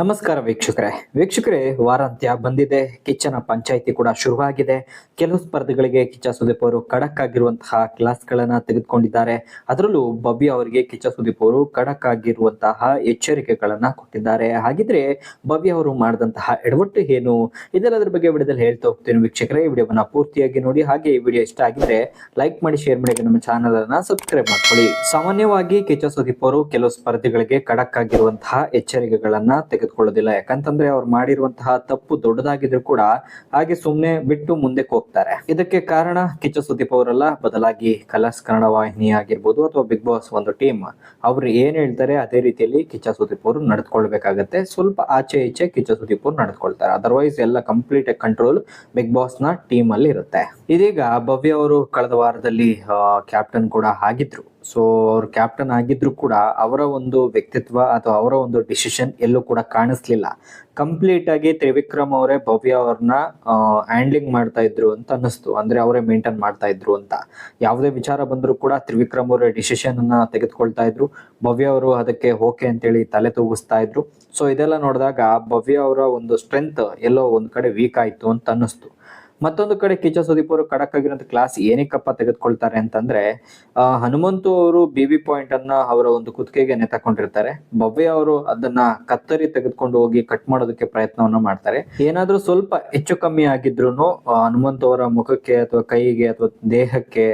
ನಮಸ್ಕಾರ ವೀಕ್ಷಕರೇ. ವೀಕ್ಷಕರೇ, ವಾರಾಂತ್ಯ ಬಂದಿದೆ. ಕಿಚ್ಚನ ಪಂಚಾಯಿತಿ ಕೂಡ ಶುರುವಾಗಿದೆ. ಕೆಲವು ಸ್ಪರ್ಧೆಗಳಿಗೆ ಕಿಚ್ಚ ಸುದೀಪ್ ಅವರು ಖಡಕ್ ಆಗಿರುವಂತಹ ಕ್ಲಾಸ್ಗಳನ್ನ ತೆಗೆದುಕೊಂಡಿದ್ದಾರೆ. ಅದರಲ್ಲೂ ಬಬ್ಬಿ ಅವರಿಗೆ ಕಿಚ್ಚ ಸುದೀಪ್ ಅವರು ಖಡಕ್ ಆಗಿರುವಂತಹ ಎಚ್ಚರಿಕೆಗಳನ್ನ ಕೊಟ್ಟಿದ್ದಾರೆ. ಹಾಗಿದ್ರೆ ಬಬ್ಬಿ ಅವರು ಮಾಡಿದಂತಹ ಎಡವಟ್ಟು ಏನು? ಇದೆಲ್ಲದರ ಬಗ್ಗೆ ವಿಡಿಯೋದಲ್ಲಿ ಹೇಳ್ತಾ ಹೋಗ್ತೀನಿ ವೀಕ್ಷಕರೇ. ಈ ವಿಡಿಯೋವನ್ನ ಪೂರ್ತಿಯಾಗಿ ನೋಡಿ. ಹಾಗೆ ಈ ವಿಡಿಯೋ ಇಷ್ಟ ಆಗಿದ್ರೆ ಲೈಕ್ ಮಾಡಿ, ಶೇರ್ ಮಾಡಿ ನಮ್ಮ ಚಾನಲ್ ಅನ್ನ ಸಬ್ಸ್ಕ್ರೈಬ್ ಮಾಡ್ಕೊಳ್ಳಿ. ಸಾಮಾನ್ಯವಾಗಿ ಕಿಚ್ಚ ಸುದೀಪ್ ಅವರು ಕೆಲವು ಸ್ಪರ್ಧೆಗಳಿಗೆ ಖಡಕ್ ಆಗಿರುವಂತಹ ಎಚ್ಚರಿಕೆಗಳನ್ನ ತೆಗೆದುಕೊಳ್ಳೋದಿಲ್ಲ. ಯಾಕಂತಂದ್ರೆ ಅವ್ರು ಮಾಡಿರುವಂತಹ ತಪ್ಪು ದೊಡ್ಡದಾಗಿದ್ರು ಕೂಡ ಹಾಗೆ ಸುಮ್ಮನೆ ಬಿಟ್ಟು ಮುಂದಕ್ಕೆ ಹೋಗ್ತಾರೆ. ಇದಕ್ಕೆ ಕಾರಣ ಕಿಚ್ಚ ಸುದೀಪ್ ಅವರಲ್ಲ. ಬದಲಾಗಿ ಕಲರ್ಸ್ ಕನ್ನಡ ವಾಹಿನಿ ಆಗಿರ್ಬೋದು ಅಥವಾ ಬಿಗ್ ಬಾಸ್ ಒಂದು ಟೀಮ್. ಅವ್ರು ಏನ್ ಹೇಳ್ತಾರೆ ಅದೇ ರೀತಿಯಲ್ಲಿ ಕಿಚ್ಚ ಸುದೀಪ್ ಅವರು ನಡೆದುಕೊಳ್ಬೇಕಾಗತ್ತೆ. ಸ್ವಲ್ಪ ಆಚೆ ಈಚೆ ಕಿಚ್ಚ ಸುದೀಪ್ ಅವರು ನಡೆದುಕೊಳ್ತಾರೆ. ಅದರ್ವೈಸ್ ಎಲ್ಲ ಕಂಪ್ಲೀಟ್ ಕಂಟ್ರೋಲ್ ಬಿಗ್ ಬಾಸ್ನ ಟೀಮ್ ಅಲ್ಲಿ ಇರುತ್ತೆ. ಇದೀಗ ಭವ್ಯ ಅವರು ಕಳೆದ ವಾರದಲ್ಲಿ ಕ್ಯಾಪ್ಟನ್ ಕೂಡ ಆಗಿದ್ರು. ಸೊ ಅವ್ರು ಕ್ಯಾಪ್ಟನ್ ಆಗಿದ್ರು ಕೂಡ ಅವರ ಒಂದು ವ್ಯಕ್ತಿತ್ವ ಅಥವಾ ಅವರ ಒಂದು ಡಿಸಿಷನ್ ಎಲ್ಲೂ ಕೂಡ ಕಾಣಿಸ್ಲಿಲ್ಲ. ಕಂಪ್ಲೀಟ್ ಆಗಿ ತ್ರಿವಿಕ್ರಮ್ ಅವರೇ ಭವ್ಯ ಅವ್ರನ್ನ ಹ್ಯಾಂಡ್ಲಿಂಗ್ ಮಾಡ್ತಾ ಇದ್ರು ಅಂತ ಅನ್ನಿಸ್ತು. ಅಂದ್ರೆ ಅವರೇ ಮೇಂಟೈನ್ ಮಾಡ್ತಾ ಇದ್ರು ಅಂತ. ಯಾವುದೇ ವಿಚಾರ ಬಂದರೂ ಕೂಡ ತ್ರಿವಿಕ್ರಮ್ ಅವರೇ ಡಿಸಿಷನ್ ಅನ್ನ ತೆಗೆದುಕೊಳ್ತಾ ಇದ್ರು. ಭವ್ಯ ಅವರು ಅದಕ್ಕೆ ಓಕೆ ಅಂತೇಳಿ ತಲೆ ತೂಗಿಸ್ತಾ ಇದ್ರು. ಸೊ ಇದೆಲ್ಲ ನೋಡಿದಾಗ ಭವ್ಯ ಅವರ ಒಂದು ಸ್ಟ್ರೆಂತ್ ಎಲ್ಲೋ ಒಂದ್ ಕಡೆ ವೀಕ್ ಆಯ್ತು ಅಂತ ಅನ್ನಿಸ್ತು. ಮತ್ತೊಂದು ಕಡೆ ಕಿಚ್ಚ ಸುದೀಪ್ ಅವರು ಖಡಕ್ ಆಗಿರೋ ಕ್ಲಾಸ್ ಏನಕ್ಕಪ್ಪ ತೆಗೆದುಕೊಳ್ತಾರೆ ಅಂತಂದ್ರೆ ಹನುಮಂತು ಅವರು ಬಿ ಬಿ ಪಾಯಿಂಟ್ ಅನ್ನ ಅವರ ಒಂದು ಕುತ್ತಿಗೆಗೆ ನೆತಕೊಂಡಿರ್ತಾರೆ. ಭವ್ಯ ಅವರು ಅದನ್ನ ಕತ್ತರಿ ತೆಗೆದುಕೊಂಡು ಹೋಗಿ ಕಟ್ ಮಾಡೋದಕ್ಕೆ ಪ್ರಯತ್ನವನ್ನ ಮಾಡ್ತಾರೆ. ಏನಾದ್ರೂ ಸ್ವಲ್ಪ ಹೆಚ್ಚು ಕಮ್ಮಿ ಆಗಿದ್ರು ಹನುಮಂತ ಅವರ ಮುಖಕ್ಕೆ ಅಥವಾ ಕೈಗೆ ಅಥವಾ ದೇಹಕ್ಕೆ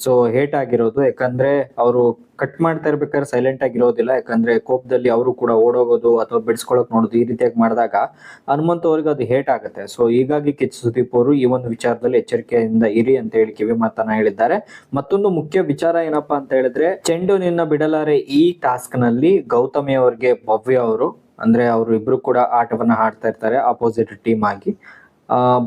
ಸೊ ಹೇಟ್ ಆಗಿರೋದು, ಯಾಕಂದ್ರೆ ಅವರು ಕಟ್ ಮಾಡ್ತಾ ಇರ್ಬೇಕಾದ್ರೆ ಸೈಲೆಂಟ್ ಆಗಿರೋದಿಲ್ಲ ಯಾಕಂದ್ರೆ ಕೋಪದಲ್ಲಿ ಅವರು ಕೂಡ ಓಡೋಗೋದು ಅಥವಾ ಬಿಡಿಸ್ಕೊಳಕ್ ನೋಡೋದು ಈ ರೀತಿಯಾಗಿ ಮಾಡಿದಾಗ ಹನುಮಂತ ಅವ್ರಿಗೆ ಅದು ಹೇಟ್ ಆಗುತ್ತೆ. ಸೊ ಹೀಗಾಗಿ ಕಿಚ್ ಸುದೀಪ್ ಅವರು ಈ ಒಂದು ವಿಚಾರದಲ್ಲಿ ಎಚ್ಚರಿಕೆಯಿಂದ ಇರಿ ಅಂತ ಹೇಳಿ ಕಿವಿ ಮಾತನ್ನ ಹೇಳಿದ್ದಾರೆ. ಮತ್ತೊಂದು ಮುಖ್ಯ ವಿಚಾರ ಏನಪ್ಪಾ ಅಂತ ಹೇಳಿದ್ರೆ, ಚೆಂಡು ನಿನ್ನ ಬಿಡಲಾರೆ ಈ ಟಾಸ್ಕ್ನಲ್ಲಿ ಗೌತಮಿ ಅವರಿಗೆ ಭವ್ಯ ಅವರು, ಅಂದ್ರೆ ಅವರು ಇಬ್ರು ಕೂಡ ಆಟವನ್ನ ಆಡ್ತಾ ಇರ್ತಾರೆ ಅಪೋಸಿಟ್ ಟೀಮ್ ಆಗಿ.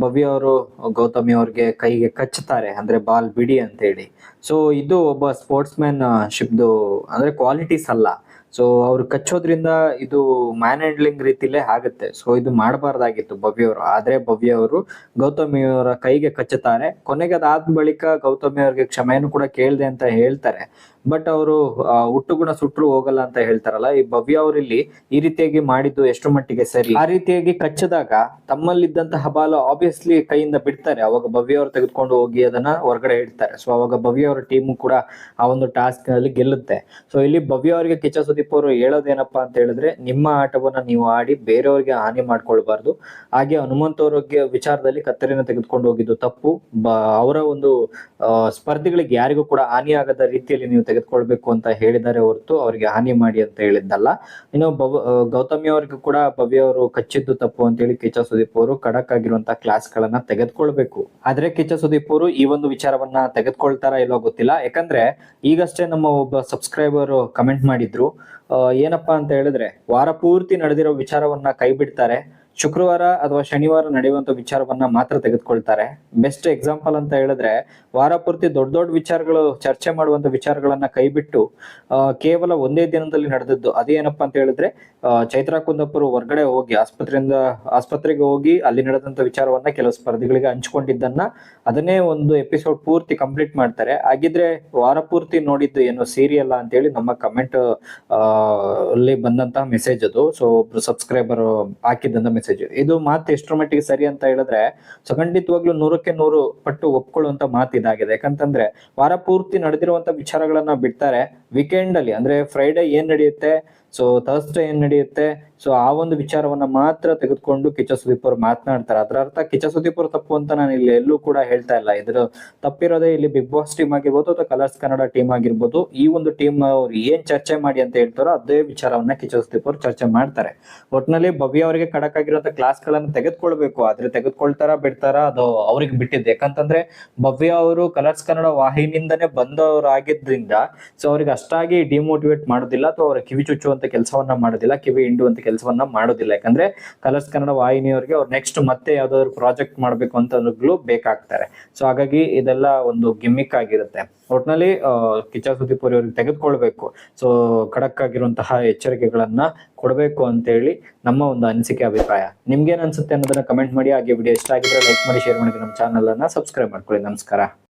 ಭವ್ಯ ಅವರು, ಗೌತಮಿ ಅವ್ರಿಗೆ ಕೈಗೆ ಕಚ್ಚುತ್ತಾರೆ, ಅಂದ್ರೆ ಬಾಲ್ ಬಿಡಿ ಅಂತ ಹೇಳಿ ಸೊ ಇದು ಒಬ್ಬ ಸ್ಪೋರ್ಟ್ಸ್ ಮ್ಯಾನ್ ಶಿಪ್ದು ಅಂದ್ರೆ ಕ್ವಾಲಿಟೀಸ್ ಅಲ್ಲ. ಸೊ ಅವ್ರು ಕಚ್ಚೋದ್ರಿಂದ ಇದು ಮ್ಯಾನ್ ಹ್ಯಾಂಡ್ಲಿಂಗ್ ರೀತಿಲೇ ಆಗುತ್ತೆ. ಸೊ ಇದು ಮಾಡಬಾರ್ದಾಗಿತ್ತು ಭವ್ಯ ಅವರು. ಆದ್ರೆ ಭವ್ಯ ಅವರು ಗೌತಮಿ ಅವರ ಕೈಗೆ ಕಚ್ಚುತ್ತಾರೆ. ಕೊನೆಗೆ ಅದಾದ ಬಳಿಕ ಗೌತಮಿ ಅವ್ರಿಗೆ ಕ್ಷಮೆಯನ್ನು ಕೂಡ ಕೇಳಿದೆ ಅಂತ ಹೇಳ್ತಾರೆ. ಬಟ್ ಅವರು ಹುಟ್ಟುಗುಣ ಸುಟ್ರು ಹೋಗಲ್ಲ ಅಂತ ಹೇಳ್ತಾರಲ್ಲ, ಈ ಭವ್ಯ ಅವರಿಲ್ಲಿ ಈ ರೀತಿಯಾಗಿ ಮಾಡಿದ್ದು ಎಷ್ಟು ಮಟ್ಟಿಗೆ ಸರಿ? ಆ ರೀತಿಯಾಗಿ ಕಚ್ಚದಾಗ ತಮ್ಮಲ್ಲಿದ್ದಂತಹ ಬಾಲ ಆಬ್ವಿಯಸ್ಲಿ ಕೈಯಿಂದ ಬಿಡ್ತಾರೆ. ಅವಾಗ ಭವ್ಯ ಅವರು ತೆಗೆದುಕೊಂಡು ಹೋಗಿ ಅದನ್ನ ಹೊರಗಡೆ ಇಡ್ತಾರೆ. ಸೊ ಅವಾಗ ಭವ್ಯ ಅವರ ಟೀಮ್ ಕೂಡ ಆ ಒಂದು ಟಾಸ್ಕ್ನಲ್ಲಿ ಗೆಲ್ಲುತ್ತೆ. ಸೊ ಇಲ್ಲಿ ಭವ್ಯ ಅವರಿಗೆ ಕಿಚ್ಚ ಸುದೀಪ್ ಅವರು ಹೇಳೋದೇನಪ್ಪಾ ಅಂತ ಹೇಳಿದ್ರೆ, ನಿಮ್ಮ ಆಟವನ್ನ ನೀವು ಆಡಿ ಬೇರೆಯವರಿಗೆ ಹಾನಿ ಮಾಡ್ಕೊಳ್ಬಾರ್ದು. ಹಾಗೆ ಹನುಮಂತ ಅವ್ರಿಗೆ ವಿಚಾರದಲ್ಲಿ ಕತ್ತರಿನ ತೆಗೆದುಕೊಂಡು ಹೋಗಿದ್ದು ತಪ್ಪು. ಅವರ ಒಂದು ಸ್ಪರ್ಧಿಗಳಿಗೆ ಯಾರಿಗೂ ಕೂಡ ಹಾನಿ ಆಗದ ರೀತಿಯಲ್ಲಿ ನೀವು ತೆಗೆದುಕೊಳ್ಬೇಕು ಅಂತ ಹೇಳಿದ್ದಾರೆ ಹೊರತು ಅವರಿಗೆ ಹಾನಿ ಮಾಡಿ ಅಂತ ಹೇಳಿದ್ದಲ್ಲ. ಇನ್ನು ಗೌತಮಿ ಅವ್ರಿಗೂ ಕೂಡ ಭವ್ಯ ಅವರು ಕಚ್ಚಿದ್ದು ತಪ್ಪು ಅಂತ ಹೇಳಿ ಕಿಚ್ಚ ಸುದೀಪ್ ಅವರು ಖಡಕ್ ಆಗಿರುವಂತಹ ಕ್ಲಾಸ್ ಗಳನ್ನ ತೆಗೆದುಕೊಳ್ಬೇಕು. ಆದ್ರೆ ಕಿಚ್ಚ ಸುದೀಪ್ ಅವರು ಈ ಒಂದು ವಿಚಾರವನ್ನ ತೆಗೆದುಕೊಳ್ತಾರ ಇಲ್ಲೋ ಗೊತ್ತಿಲ್ಲ. ಯಾಕಂದ್ರೆ ಈಗಷ್ಟೇ ನಮ್ಮ ಒಬ್ಬ ಸಬ್ಸ್ಕ್ರೈಬರ್ ಕಮೆಂಟ್ ಮಾಡಿದ್ರು ಏನಪ್ಪಾ ಅಂತ ಹೇಳಿದ್ರೆ ವಾರ ಪೂರ್ತಿ ನಡೆದಿರೋ ವಿಚಾರವನ್ನ ಕೈ ಬಿಡ್ತಾರೆ ಶುಕ್ರವಾರ ಅಥವಾ ಶನಿವಾರ ನಡೆಯುವಂತ ವಿಚಾರವನ್ನ ಮಾತ್ರ ತೆಗೆದುಕೊಳ್ತಾರೆ. ಬೆಸ್ಟ್ ಎಕ್ಸಾಂಪಲ್ ಅಂತ ಹೇಳಿದ್ರೆ, ವಾರ ಪೂರ್ತಿ ದೊಡ್ಡ ದೊಡ್ಡ ವಿಚಾರಗಳು, ಚರ್ಚೆ ಮಾಡುವಂತ ವಿಚಾರಗಳನ್ನ ಕೈಬಿಟ್ಟು ಕೇವಲ ಒಂದೇ ದಿನದಲ್ಲಿ ನಡೆದದ್ದು ಅದೇನಪ್ಪಾ ಅಂತ ಹೇಳಿದ್ರೆ ಚೈತ್ರ ಕುಂದಪ್ಪರು ಹೊರಗಡೆ ಹೋಗಿ, ಆಸ್ಪತ್ರೆಯಿಂದ, ಆಸ್ಪತ್ರೆಗೆ ಹೋಗಿ ಅಲ್ಲಿ ನಡೆದಂತ ವಿಚಾರವನ್ನ ಕೆಲವು ಸ್ಪರ್ಧಿಗಳಿಗೆ ಹಂಚ್ಕೊಂಡಿದ್ದನ್ನ ಅದನ್ನೇ ಒಂದು ಎಪಿಸೋಡ್ ಪೂರ್ತಿ ಕಂಪ್ಲೀಟ್ ಮಾಡ್ತಾರೆ. ಹಾಗಿದ್ರೆ ವಾರ ಪೂರ್ತಿ ನೋಡಿದ್ದು ಏನು ಸೀರಿಯಲ್ಲ ಅಂತ ಹೇಳಿ ನಮ್ಮ ಕಮೆಂಟ್ ಅಲ್ಲಿ ಬಂದಂತಹ ಮೆಸೇಜ್ ಅದು. ಸೊ ಒಬ್ರು ಸಬ್ಸ್ಕ್ರೈಬರ್ ಹಾಕಿದ್ದಂತ ಮೆಸೇಜ್ ಇದು ಮಾತು ಎಷ್ಟರ ಮಟ್ಟಿಗೆ ಸರಿ ಅಂತ ಹೇಳಿದ್ರೆ ಸೊ ಖಂಡಿತವಾಗ್ಲೂ ನೂರಕ್ಕೆ ನೂರು ಪಟ್ಟು ಒಪ್ಕೊಳ್ಳುವಂತ ಮಾತು ಇದಾಗಿದೆ. ಯಾಕಂತಂದ್ರೆ, ವಾರ ಪೂರ್ತಿ ನಡೆದಿರುವಂತ ವಿಚಾರಗಳನ್ನ ಬಿಡ್ತಾರೆ. ವೀಕೆಂಡ್ ಅಲ್ಲಿ, ಅಂದ್ರೆ ಫ್ರೈಡೆ ಏನ್ ನಡೆಯುತ್ತೆ? ಸೊ ಥರ್ಸ್ಡೇ ಏನ್ ನಡೆಯುತ್ತೆ? ಸೊ ಆ ಒಂದು ವಿಚಾರವನ್ನ ಮಾತ್ರ ತೆಗೆದುಕೊಂಡು ಕಿಚ್ಚ ಸುದೀಪ್ ಅವರು ಮಾತನಾಡ್ತಾರೆ. ಅದರ ಅರ್ಥ ಕಿಚ್ಚ ಸುದೀಪ್ ಅವರು ತಪ್ಪು ಅಂತ ನಾನು ಇಲ್ಲಿ ಎಲ್ಲೂ ಕೂಡ ಹೇಳ್ತಾ ಇಲ್ಲ. ಇದ್ರ ತಪ್ಪಿರೋದೇ ಇಲ್ಲಿ ಬಿಗ್ ಬಾಸ್ ಟೀಮ್ ಆಗಿರ್ಬೋದು ಅಥವಾ ಕಲರ್ಸ್ ಕನ್ನಡ ಟೀಮ್ ಆಗಿರ್ಬೋದು. ಈ ಒಂದು ಟೀಮ್ ಅವ್ರು ಏನ್ ಚರ್ಚೆ ಮಾಡಿ ಅಂತ ಹೇಳ್ತಾರೋ ಅದೇ ವಿಚಾರವನ್ನ ಕಿಚ್ಚ ಸುದೀಪ್ ಅವರು ಚರ್ಚೆ ಮಾಡ್ತಾರೆ. ಒಟ್ನಲ್ಲಿ ಭವ್ಯ ಅವರಿಗೆ ಖಡಕ್ ಆಗಿರುವಂತ ಕ್ಲಾಸ್ ಗಳನ್ನ ತೆಗೆದುಕೊಳ್ಬೇಕು. ಆದ್ರೆ ತೆಗೆದುಕೊಳ್ತಾರ ಬಿಡ್ತಾರ ಅದು ಅವ್ರಿಗೆ ಬಿಟ್ಟಿದ್ದು. ಯಾಕಂತಂದ್ರೆ ಭವ್ಯ ಅವರು ಕಲರ್ಸ್ ಕನ್ನಡ ವಾಹಿನಿಂದನೇ ಬಂದವರಾಗಿದ್ದರಿಂದ ಸೊ ಅವ್ರಿಗೆ ಅಷ್ಟಾಗಿ ಡಿಮೋಟಿವೇಟ್ ಮಾಡೋದಿಲ್ಲ ಅಥವಾ ಅವರ ಕಿವಿ ಚುಚ್ಚುವಂತ ಕೆಲಸವನ್ನ ಮಾಡೋದಿಲ್ಲ, ಕಿವಿ ಹಿಂಡುವಂತ ಕೆಲಸವನ್ನ ಮಾಡೋದಿಲ್ಲ. ಯಾಕಂದ್ರೆ ಕಲರ್ಸ್ ಕನ್ನಡ ವಾಹಿನಿಯವರಿಗೆ ಅವ್ರು ನೆಕ್ಸ್ಟ್ ಮತ್ತೆ ಯಾವ್ದಾದ್ರು ಪ್ರಾಜೆಕ್ಟ್ ಮಾಡ್ಬೇಕು ಅಂತಂದ್ರೂ ಬೇಕಾಗ್ತಾರೆ. ಸೊ ಹಾಗಾಗಿ ಇದೆಲ್ಲ ಒಂದು ಗಿಮ್ಮಿಕ್ ಆಗಿರುತ್ತೆ. ಒಟ್ನಲ್ಲಿ ಕಿಚ್ಚ ಸುದೀಪುರಿ ಅವ್ರಿಗೆ ತೆಗೆದುಕೊಳ್ಬೇಕು. ಸೊ ಖಡಕ್ ಆಗಿರುವಂತಹ ಎಚ್ಚರಿಕೆಗಳನ್ನ ಕೊಡಬೇಕು ಅಂತೇಳಿ ನಮ್ಮ ಒಂದು ಅನಿಸಿಕೆ ಅಭಿಪ್ರಾಯ. ನಿಮ್ಗೇನ್ ಅನ್ಸುತ್ತೆ ಅನ್ನೋದನ್ನ ಕಮೆಂಟ್ ಮಾಡಿ, ಹಾಗೆ ವಿಡಿಯೋ ಇಷ್ಟ ಆಗಿದ್ರೆ ಲೈಕ್ ಮಾಡಿ ಶೇರ್ ಮಾಡಿ, ನಮ್ಮ ಚಾನಲ್ ಅನ್ನ ಸಬ್ಸ್ಕ್ರೈಬ್ ಮಾಡ್ಕೊಳ್ಳಿ. ನಮಸ್ಕಾರ.